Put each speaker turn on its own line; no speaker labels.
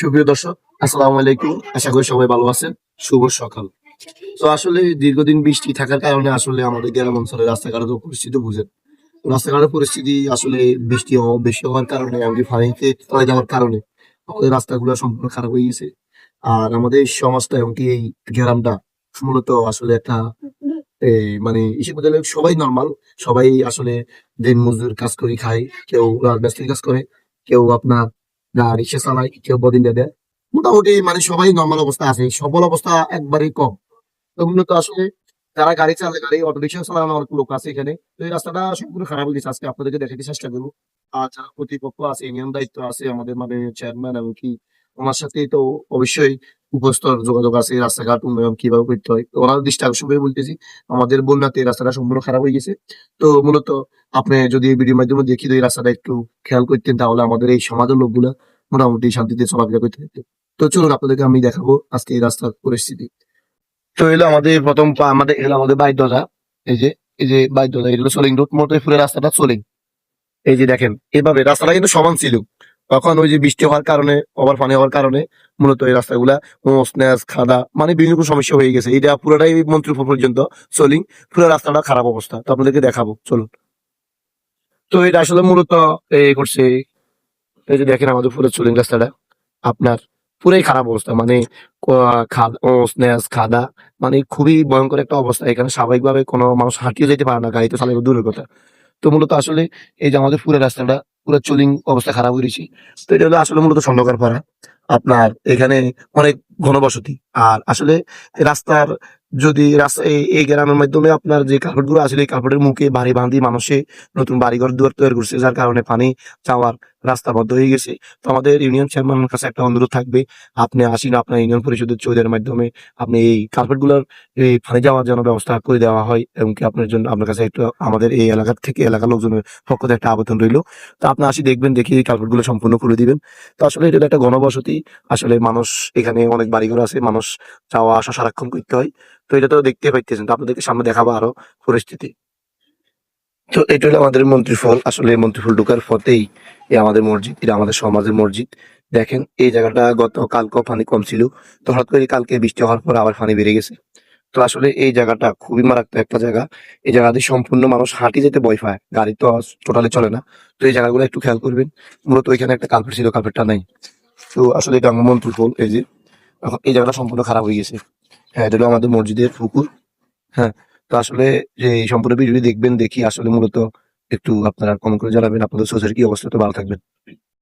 সুপ্রিয় দর্শক, আসসালামু আলাইকুম। আশা করি সবাই ভালো আছেন। শুভ সকাল। তো আসলে দীর্ঘদিন বৃষ্টি থাকার কারণে আসলে আমাদের গ্রাম অঞ্চলের রাস্তাঘাটের পরিস্থিতি বুঝেন। রাস্তাঘাটের পরিস্থিতি আসলে বৃষ্টি বেশি হওয়ার কারণে এমনকি পানিতে তলে যাওয়ার কারণে আমাদের রাস্তাগুলো সম্পূর্ণ খারাপ হয়ে গেছে। আর আমাদের সমাজটা এমনকি এই গ্রামটা মূলত আসলে একটা মানে ইসে বলতে সবাই নর্মাল সবাই আসলে দিন মজুর কাজ করে খায়, কেউ রাজমিস্ত্রি কাজ করে, কেউ আপনার রিক্সা চালায়, কেউ মোটামুটি মানে সবাই নর্মাল অবস্থা আছে, সবল অবস্থা একবারেই কম। তো আসলে যারা গাড়ি চালায়, গাড়ি অটো রিক্সা চালানো অনেক লোক আছে এখানে। তো এই রাস্তাটা সম্পূর্ণ খারাপ হয়ে গেছে। আজকে আপনাদেরকে দেখাতে চেষ্টা করব। আর যারা কর্তৃপক্ষ আছে ইউনিয়ন দায়িত্ব আছে আমাদের মানে চেয়ারম্যান এবং কি, আমার সাথে তো অবশ্যই উপস্তর যোগাযোগ আছে, রাস্তাঘাট উন্নয়ন কীভাবে করতে হয় ওনার দৃষ্টি আকর্ষণ করে বলতেছি, আমাদের বন্যাতে রাস্তাটা সম্পূর্ণ খারাপ হয়ে গেছে। তো মূলত আপনি যদি এই ভিডিওর মাধ্যমে দেখিয়ে এই রাস্তাটা একটু খেয়াল করতেন, তাহলে আমাদের এই সমাজের লোকগুলা মোটামুটি শান্তিতে চলাফেরা করতে পারতো। তো চলুন আপনাদেরকে আমি দেখাবো আজকে এই রাস্তার পরিস্থিতি। তো এলো আমাদের প্রথম আমাদের এলো আমাদের বাইক দরজা এই যে এই যে বাইক দরজা এগুলো সোলিং রোড মোটে পুরো রাস্তাটা সোলিং। এই যে দেখেন, এভাবে রাস্তাটা কিন্তু সমান ছিল। তখন ওই যে বৃষ্টি হওয়ার কারণে, ওভার পানি হওয়ার কারণে মূলত এই রাস্তাগুলা স্ন্যাচ খাদা মানে বিভিন্ন সমস্যা হয়ে গেছে। এটা পুরোটাই মন্ত্রীপুর পর্যন্ত সোলিং পুরো রাস্তাটা খারাপ অবস্থা। তো আপনাদেরকে দেখাবো। চলুন। তো এটা আসলে মূলত এই করছে। এই যে দেখেন আমাদের পুরো চুলিং রাস্তাটা। আপনার পুরাই খারাপ অবস্থা। মানে নেস খাদা মানে খুবই ভয়ঙ্কর একটা অবস্থা। এখানে স্বাভাবিকভাবে কোনো মানুষ হাঁটিয়ে যেতে পারে না গাড়িতে চালাবে দূরের কথা। তো মূলত আসলে এই যে আমাদের পুরো রাস্তাটা পুরো চুলিং অবস্থা খারাপ হয়েছি তো এটা হলো আসলে মূলত স্বর্ণকার পাড়া। আপনার এখানে অনেক ঘনবসতি। আর আসলে রাস্তার যদি এই- গ্রামের মাধ্যমে আপনার যে কার্পেটগুলো আসলে কার্পেটের মুখে বাড়ি বাঁধি মানুষে নতুন বাড়িঘর দুয়ার তৈরি করছে, যার কারণে পানি যাওয়ার রাস্তা বন্ধ হয়ে গেছে। তো আমাদের ইউনিয়ন চেয়ারম্যানের কাছে একটা অনুরোধ থাকবে, আপনি আসিন আপনার ইউনিয়ন পরিষদের চৌধুরীর মাধ্যমে আপনি এই কার্পেটগুলোর এই পানি যাওয়ার জন্য ব্যবস্থা করে দেওয়া হয় এবং কি আপনার জন্য আপনার কাছে একটু আমাদের এই এলাকার থেকে এলাকার লোকজনের পক্ষ থেকে একটা আবেদন রইল। তো আপনি আসি দেখবেন, দেখি এই কার্পেটগুলো সম্পূর্ণ করে দিবেন। তো আসলে এটা একটা গণবসতি আসলে মানুষ এখানে অনেক বাড়িঘর আছে, মানুষ যাওয়া আসা সারাক্ষণ করতে হয়। তো এটা তো দেখতে পাইতেছেন। তো আপনাদেরকে সামনে দেখাবো আরও পরিস্থিতি। তো এটা হলো আমাদের মন্ত্রী ফল। আসলে মন্ত্রী ফল ঢুকার পথেই আমাদের মসজিদ, এটা আমাদের সমাজের মসজিদ। দেখেন, এই জায়গাটা গত কালকেও পানি কম ছিল। তো হঠাৎ করে কালকে বৃষ্টি হওয়ার পর আবার পানি বেড়ে গেছে। তো আসলে এই জায়গাটা খুবই মারাত্মক একটা জায়গা। এই জায়গাতে সম্পূর্ণ মানুষ হাঁটি যেতে ভয় পায়। গাড়ি তো টোটালি চলে না। তো এই জায়গাগুলো একটু খেয়াল করবেন। মূলত ওইখানে একটা কালপেট ছিল কালপেটটা নাই। তো আসলে এটা আমার এই যে, এখন এই জায়গাটা সম্পূর্ণ খারাপ হয়ে গেছে। হ্যাঁ এটা হলো আমাদের মসজিদের পুকুর হ্যাঁ। তো আসলে যে এই সম্পূর্ণ ভিডিওটি দেখবেন, দেখি আসলে মূলত একটু আপনারা কমেন্ট করে জানাবেন, আপনাদের সোসাইটির কি অবস্থা, তো ভালো থাকবেন।